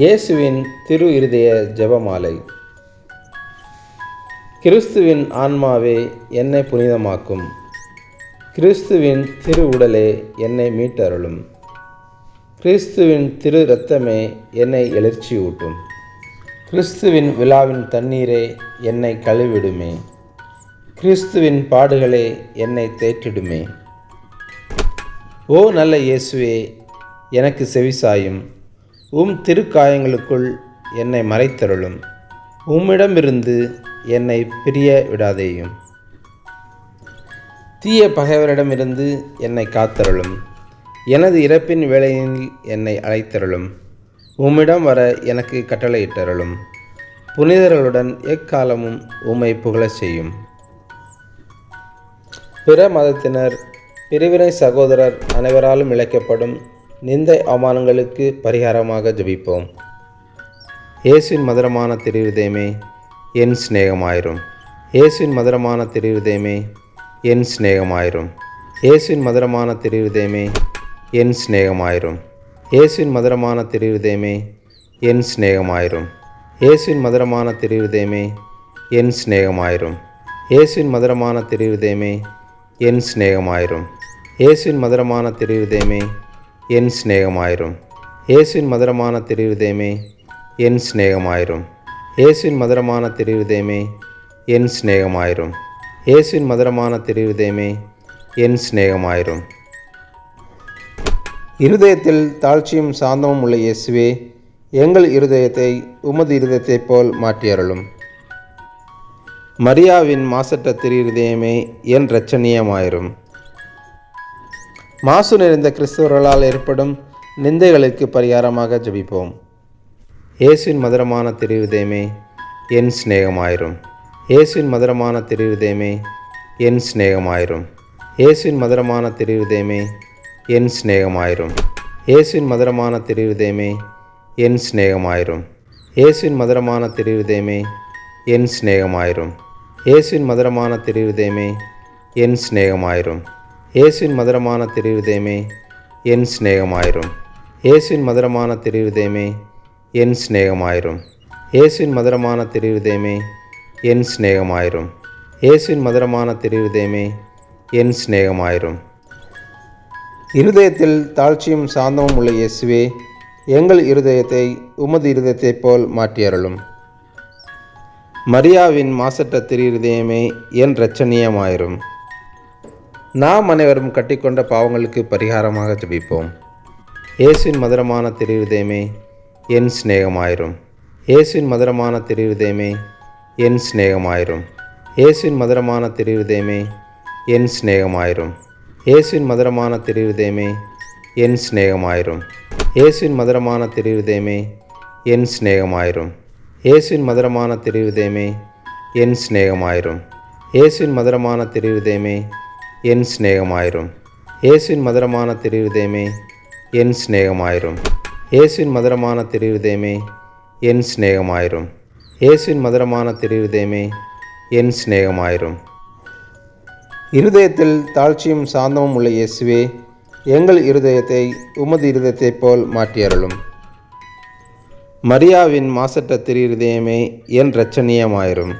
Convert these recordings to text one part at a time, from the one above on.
இயேசுவின் திரு இருதய ஜெபமாலை. கிறிஸ்துவின் ஆன்மாவே என்னை புனிதமாக்கும். கிறிஸ்துவின் திரு உடலே என்னை மீட்டருளும். கிறிஸ்துவின் திரு இரத்தமே என்னை எழுச்சியூட்டும். கிறிஸ்துவின் விழாவின் தண்ணீரே என்னை கழுவிடுமே. கிறிஸ்துவின் பாடுகளே என்னை தேற்றிடுமே. ஓ நல்ல இயேசுவே எனக்கு செவிசாயும். உம் திருக்காயங்களுக்குள் என்னை மறைத்தருளும். உம்மிடமிருந்து என்னை பிரிய விடாதேயும். தீய பகைவரிடமிருந்து என்னை காத்தருளும். எனது இறப்பின் வேளையில் என்னை அழைத்தருளும். உம்மிடம் வர எனக்கு கட்டளையிட்டருளும். புனிதர்களுடன் எக்காலமும் உம்மை புகழச் செய்யும். பிற மதத்தினர் பிரிவினை சகோதரர் அனைவராலும் இழைக்கப்படும் நிந்தை அவமானங்களுக்கு பரிகாரமாக ஜபிப்போம். இயேசுவின் மதுரமான திருவிதயமே என் சிநேகமாயிரும். இயேசுவின் மதுரமான திருவிதயமே என் சிநேகமாயிரும். இயேசுவின் மதுரமான திருவிதயமே என் சிநேகமாயிரும். இயேசுவின் மதுரமான திருவிதயமே என் சிநேகமாயிரும். இயேசுவின் மதுரமான திருவிதயமே என் சிநேகமாயிரும். இயேசுவின் மதுரமான திருவிதயமே என் சிநேகமாயிரும். இயேசுவின் மதுரமான திருவிதயமே என் சிநேகமாயிரும். இயேசுவின் மதுரமான திருவிதயமே என் சிநேகமாயிரும். இயேசுவின் மதுரமான திருவிதயமே என் சிநேகமாயிரும். இயேசுவின் மதுரமான திருவிதயமே என் சிநேகமாயிரும். இருதயத்தில் தாழ்ச்சியும் சாந்தமும் உள்ள இயேசுவே எங்கள் இருதயத்தை உமது இருதயத்தைப் போல் மாற்றியருளும் மரியாவின் மாசற்ற திரு இருதயமே என் இரட்சணியமாயிரும். மாசு நிறைந்த கிறிஸ்தவர்களால் ஏற்படும் நிந்தைகளுக்கு பரிகாரமாக ஜபிப்போம். இயேசுவின் மதுரமான திருவிதயமே என் சிநேகமாயிரும். இயேசுவின் மதுரமான திருவிதயமே என் சிநேகமாயிரும். இயேசுவின் மதுரமான திருவிதயமே என் சிநேகமாயிரும். இயேசுவின் மதுரமான திருவிதயமே என் சிநேகமாயிரும். இயேசுவின் மதுரமான திருவிதயமே என் சிநேகமாயிரும். இயேசுவின் மதுரமான திருவிதயமே என் சிநேகமாயிரும். இயேசுவின் மதுரமான திருவிதயமே என் சிநேகமாயிரும். இயேசுவின் மதுரமான திருவிதயமே என் சிநேகமாயிரும். இயேசுவின் மதுரமான திருவிதயமே என் சிநேகமாயிரும். இயேசுவின் மதுரமான திருவிதயமே என் சிநேகமாயிரும். இருதயத்தில் தாழ்ச்சியும் சாந்தமும் உள்ள இயேசுவே எங்கள் இருதயத்தை உமது இருதயத்தைப் போல் மாற்றியருளும். மரியாவின் மாசற்ற திரு இருதயமே என் இரட்சணியமாயிரும். நாம் அனைவரும் கட்டிக்கொண்ட பாவங்களுக்கு பரிகாரமாக ஜபிப்போம். இயேசுவின் மதுரமான திரு என் சிநேகமாயிரும். இயேசுவின் மதுரமான திரு என் சிநேகமாயிரும். இயேசுவின் மதுரமான திரு என் சிநேகமாயிரும். இயேசுவின் மதுரமான திரு என் சிநேகமாயிரும். இயேசுவின் மதுரமான திரு என் சிநேகமாயிரும். இயேசுவின் மதுரமான திரு என் சிநேகமாயிரும். இயேசுவின் மதுரமான திரு என் சிநேகமாயிரும். இயேசுவின் மதுரமான திரு என் சிநேகமாயிரும். இயேசுவின் மதுரமான திரு என் சிநேகமாயிரும். இயேசுவின் மதுரமான திரு என் சிநேகமாயிரும். இருதயத்தில் தாழ்ச்சியும் சாந்தமும் உள்ள இயேசுவே எங்கள் இருதயத்தை உமது இருதயத்தைப் போல் மாற்றியருளும் மரியாவின் மாசற்ற திரு இருதயமே என் இரட்சணியமாயிரும்.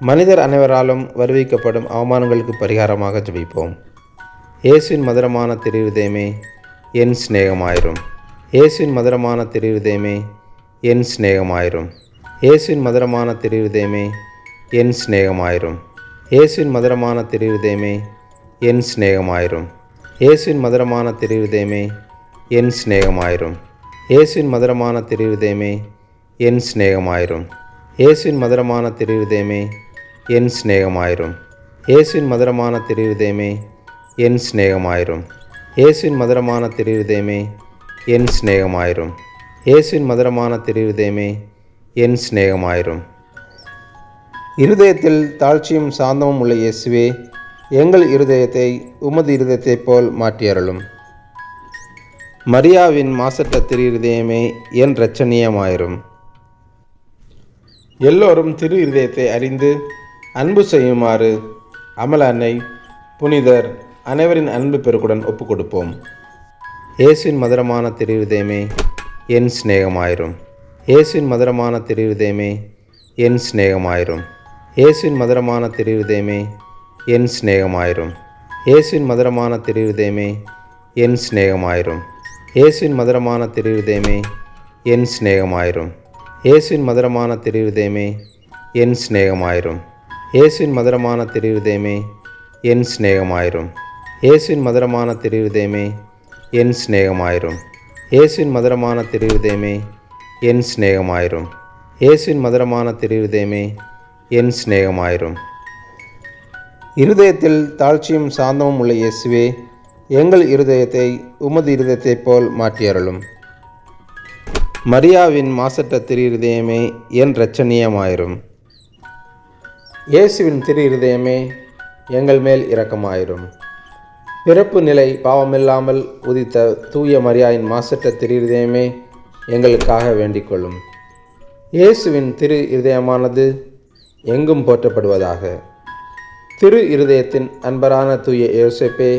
மனிதர் அனைவராலும் வருவிக்கப்படும் அவமானங்களுக்கு பரிகாரமாக ஜபிப்போம். இயேசுவின் மதுரமான திருதயமே என் சிநேகமாயிரும். இயேசுவின் மதுரமான திருதயமே என் சிநேகமாயிரும். இயேசுவின் மதுரமான திருதயமே என் சிநேகமாயிரும். இயேசுவின் மதுரமான திருதயமே என் சிநேகமாயிரும். இயேசுவின் மதுரமான திருதயமே என் சிநேகமாயிரும். இயேசுவின் மதுரமான திருதயமே என் சிநேகமாயிரும். இயேசுவின் மதுரமான திருதயமே என் சிநேகமாயிரும். இயேசுவின் மதுரமான திருவிதயமே என் சிநேகமாயிரும். இயேசுவின் மதுரமான திருவிதயமே என் சிநேகமாயிரும். இயேசுவின் மதுரமான திருவிதயமே என் சிநேகமாயிரும். இருதயத்தில் தாழ்ச்சியும் சாந்தமும் உள்ள இயேசுவே எங்கள் இருதயத்தை உமது இருதயத்தைப் போல் மாற்றியருளும். மரியாவின் மாசற்ற திரு இருதயமே என் இரட்சணியமாயிரும். எல்லோரும் திரு இருதயத்தை அறிந்து அன்பு செய்யுமாறு அமல அன்னை புனிதர் அனைவரின் அன்பு பெருக்குடன் ஒப்புக் கொடுப்போம் இயேசுவின் மதுரமான திருவிதயமே என் சிநேகமாயிரும். இயேசுவின் மதுரமான திருவிதயமே என் சிநேகமாயிரும். இயேசுவின் மதுரமான திருவிதயமே என் சிநேகமாயிரும். இயேசுவின் மதுரமான திருவிதயமே என் சிநேகமாயிரும். இயேசுவின் மதுரமான திருவிதயமே என் சிநேகமாயிரும். இயேசுவின் மதுரமான திருவிதயமே என் சிநேகமாயிரும். இயேசுவின் மதுரமான திருவிதயமே என் சிநேகமாயிரும். இயேசுவின் மதுரமான திருவிதயமே என் சிநேகமாயிரும். இயேசுவின் மதுரமான திருவிதயமே என் சிநேகமாயிரும். இயேசுவின் மதுரமான திருவிதயமே என் சிநேகமாயிரும். இருதயத்தில் தாழ்ச்சியும் சாந்தமும் உள்ள இயேசுவே எங்கள் இருதயத்தை உமது இருதயத்தைப் போல் மாற்றியருளும். மரியாவின் மாசற்ற திரு இருதயமே என் இரட்சணியமாயிரும். இயேசுவின் திரு இருதயமே எங்கள் மேல் இரக்கமாயிரும். பிறப்பு நிலை பாவமில்லாமல் உதித்த தூய மரியாயின் மாசற்ற திரு இருதயமே எங்களுக்காக வேண்டிக்கொள்ளும். இயேசுவின் திரு இருதயமானது எங்கும் போற்றப்படுவதாக. திரு இருதயத்தின் அன்பரான தூய யோசிப்பே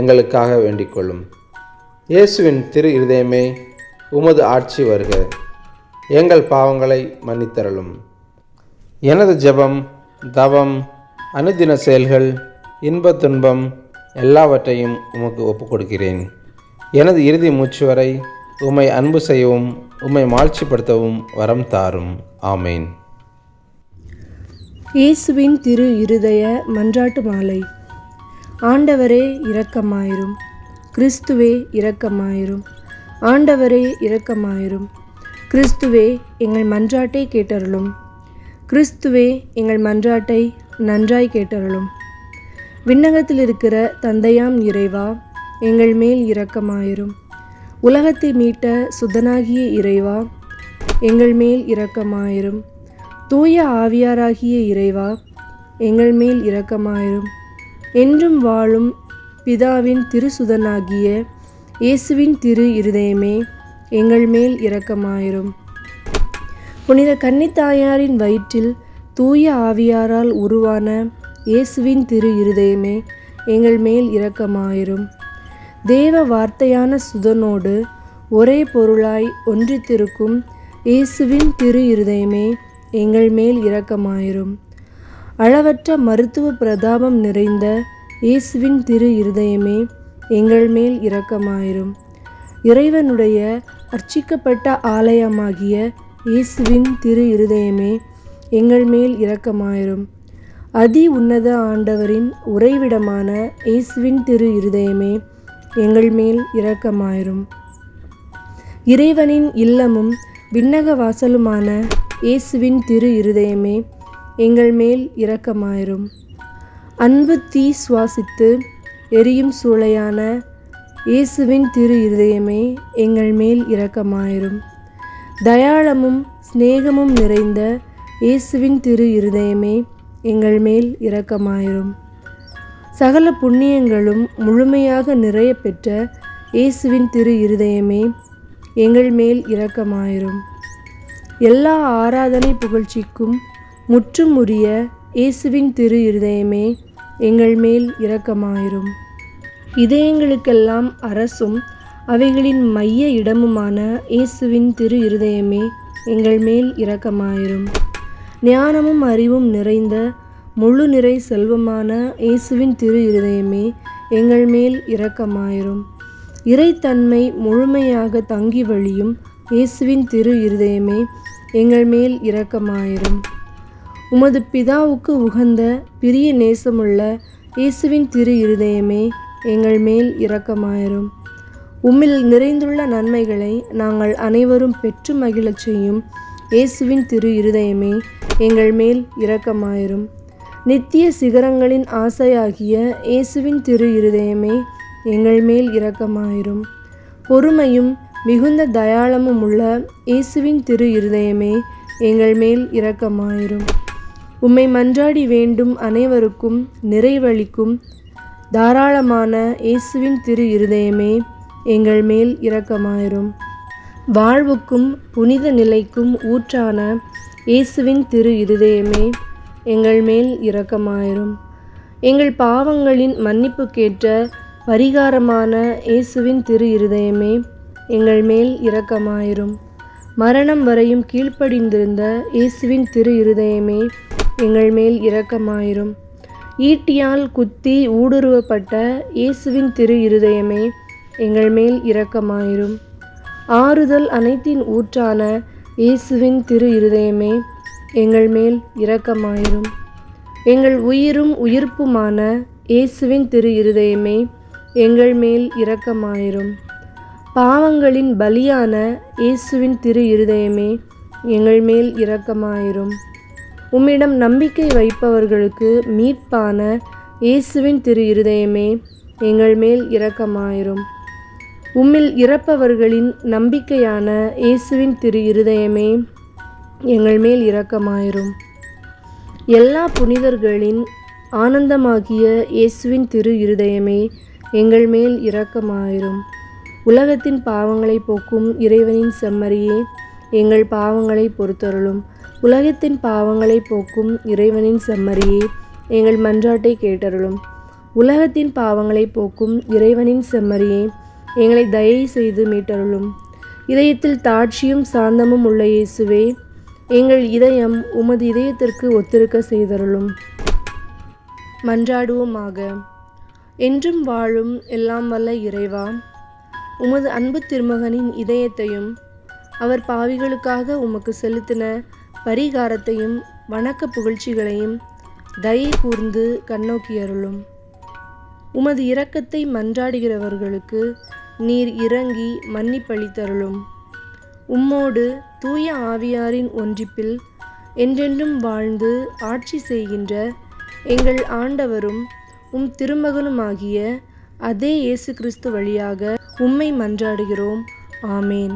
எங்களுக்காக வேண்டிக்கொள்ளும். இயேசுவின் திரு இருதயமே உமது ஆட்சி வருக. எங்கள் பாவங்களை மன்னித்தரலும். எனது ஜெபம் தவம் அனுதின செயல்கள் இன்பத் துன்பம் எல்லாவற்றையும் உமக்கு ஒப்புக் கொடுக்கிறேன் எனது இறுதி மூச்சு வரை உம்மை அன்பு செய்யவும் உம்மை மாட்சிப்படுத்தவும் வரம் தாரும். ஆமேன். இயேசுவின் திரு இருதய மன்றாட்டு மாலை. ஆண்டவரே இரக்கமாயிரும். கிறிஸ்துவே இரக்கமாயிரும். ஆண்டவரே இரக்கமாயிரும். கிறிஸ்துவே எங்கள் மன்றாட்டை கேட்டருளும். கிறிஸ்துவே எங்கள் மன்றாட்டை நன்றாய் கேட்டருளும். விண்ணகத்தில் இருக்கிற தந்தையாம் இறைவா எங்கள் மேல் இரக்கமாயிரும். உலகத்தை மீட்ட சுதனாகிய இறைவா எங்கள் மேல் இரக்கமாயிரும். தூய ஆவியாராகிய இறைவா எங்கள் மேல் இரக்கமாயிரும். என்றும் வாழும் பிதாவின் திருசுதனாகிய இயேசுவின் திரு இருதயமே எங்கள் மேல் இரக்கமாயிரும். புனித கன்னித்தாயாரின் வயிற்றில் தூய ஆவியாரால் உருவான இயேசுவின் திரு இருதயமே எங்கள் மேல் இரக்கமாயிரும். தேவ வார்த்தையான சுதனோடு ஒரே பொருளாய் ஒன்றித்திருக்கும் இயேசுவின் திரு இருதயமே எங்கள் மேல் இரக்கமாயிரும். அளவற்ற மருத்துவ பிரதாபம் நிறைந்த இயேசுவின் திரு இருதயமே எங்கள் மேல் இரக்கமாயிரும். இறைவனுடைய அர்ச்சிக்கப்பட்ட ஆலயமாகிய இயேசுவின் திரு இருதயமே எங்கள் மேல் இரக்கமாயிரும். அதி உன்னத ஆண்டவரின் உறைவிடமான இயேசுவின் திரு இருதயமே எங்கள் மேல் இரக்கமாயிரும். இறைவனின் இல்லமும் விண்ணக வாசலுமான இயேசுவின் திரு இருதயமே எங்கள் மேல் இரக்கமாயிரும். அன்பு தீ சுவாசித்து எரியும் சூளையான இயேசுவின் திரு இருதயமே எங்கள் மேல் இரக்கமாயிரும். தயாளமும் சிநேகமும் நிறைந்த இயேசுவின் திரு இருதயமே எங்கள் மேல் இரக்கமாயிரும். சகல புண்ணியங்களும் முழுமையாக நிறைய பெற்ற இயேசுவின் திரு இருதயமே எங்கள் மேல் இரக்கமாயிரும். எல்லா ஆராதனை புகழ்ச்சிக்கும் முற்றும் உரிய இயேசுவின் திரு இருதயமே எங்கள் மேல் இரக்கமாயிரும். இதயங்களுக்கெல்லாம் அரசும் அவைகளின் மைய இடமுமான இயேசுவின் திரு இருதயமே எங்கள் மேல் இரக்கமாயிரும். ஞானமும் அறிவும் நிறைந்த முழு நிறை செல்வமான இயேசுவின் திரு இருதயமே எங்கள் மேல் இரக்கமாயிரும். இறைத்தன்மை முழுமையாக தங்கி வழியும் இயேசுவின் திரு இருதயமே எங்கள் மேல் இரக்கமாயிரும். உமது பிதாவுக்கு உகந்த பிரிய நேசமுள்ள இயேசுவின் திரு இருதயமே எங்கள் மேல் இரக்கமாயிரும். உம்மில் நிறைந்துள்ள நன்மைகளை நாங்கள் அனைவரும் பெற்று மகிழச் செய்யும் இயேசுவின் திரு இருதயமே எங்கள் மேல் இரக்கமாயிரும். நித்திய சிகரங்களின் ஆசையாகிய இயேசுவின் திரு இருதயமே எங்கள் மேல் இரக்கமாயிரும். பொறுமையும் மிகுந்த தயாளமும் உள்ள இயேசுவின் திரு இருதயமே எங்கள் மேல் இரக்கமாயிரும். உம்மை மன்றாடி வேண்டும் அனைவருக்கும் நிறைவளிக்கும் தாராளமான இயேசுவின் திரு இருதயமே எங்கள் மேல் இரக்கமாயிரும். வாழ்வுக்கும் புனித நிலைக்கும் ஊற்றான இயேசுவின் திரு இருதயமே எங்கள் மேல் இரக்கமாயிரும். எங்கள் பாவங்களின் மன்னிப்புக்கேற்ற பரிகாரமான இயேசுவின் திரு இருதயமே எங்கள் மேல் இரக்கமாயிரும். மரணம் வரையும் கீழ்ப்படிந்திருந்த இயேசுவின் திரு இருதயமே எங்கள் மேல் இரக்கமாயிரும். ஈட்டியால் குத்தி ஊடுருவப்பட்ட இயேசுவின் திரு இருதயமே எங்கள் மேல் இரக்கமாயிரும். ஆறுதல் அனைத்தின் ஊற்றான இயேசுவின் திரு இருதயமே எங்கள் மேல் இரக்கமாயிரும். எங்கள் உயிரும் உயிர்ப்புமான இயேசுவின் திரு இருதயமே எங்கள் மேல் இரக்கமாயிரும். பாவங்களின் பலியான இயேசுவின் திரு இருதயமே எங்கள் மேல் இரக்கமாயிரும். உம்மிடம் நம்பிக்கை வைப்பவர்களுக்கு மீட்பான இயேசுவின் திரு இருதயமே எங்கள் மேல் இரக்கமாயிரும். உம்மில் இறப்பவர்களின் நம்பிக்கையான இயேசுவின் திரு இருதயமே எங்கள் மேல் இரக்கமாயிரும். எல்லா புனிதர்களின் ஆனந்தமாகிய இயேசுவின் திரு இருதயமே எங்கள் மேல் இரக்கமாயிரும். உலகத்தின் பாவங்களை போக்கும் இறைவனின் செம்மறியே எங்கள் பாவங்களை பொறுத்தருளும். உலகத்தின் பாவங்களை போக்கும் இறைவனின் செம்மறியே எங்கள் மன்றாட்டை கேட்டருளும். உலகத்தின் பாவங்களை போக்கும் இறைவனின் செம்மறியே எங்களை தயை செய்து மீட்டருளும். இதயத்தில் தாட்சியும் சாந்தமும் உள்ள இயேசுவே எங்கள் இதயம் உமது இதயத்திற்கு ஒத்திருக்க செய்தருளும். மன்றாடுவோமாக. என்றும் வாழும் எல்லாம் வல்ல இறைவா உமது அன்பு திருமகனின் இதயத்தையும் அவர் பாவிகளுக்காக உமக்கு செலுத்தின பரிகாரத்தையும் வணக்க புகழ்ச்சிகளையும் தயை கூர்ந்து கண்ணோக்கியருளும். உமது இரக்கத்தை மன்றாடுகிறவர்களுக்கு நீர் இறங்கி மன்னிப்பளித்தருளும். உம்மோடு தூய ஆவியாரின் ஒன்றிப்பில் என்றென்றும் வாழ்ந்து ஆட்சி செய்கின்ற எங்கள் ஆண்டவரும் உம் திருமகனுமாகிய அதே இயேசு கிறிஸ்து வழியாக உம்மை மன்றாடுகிறோம். ஆமேன்.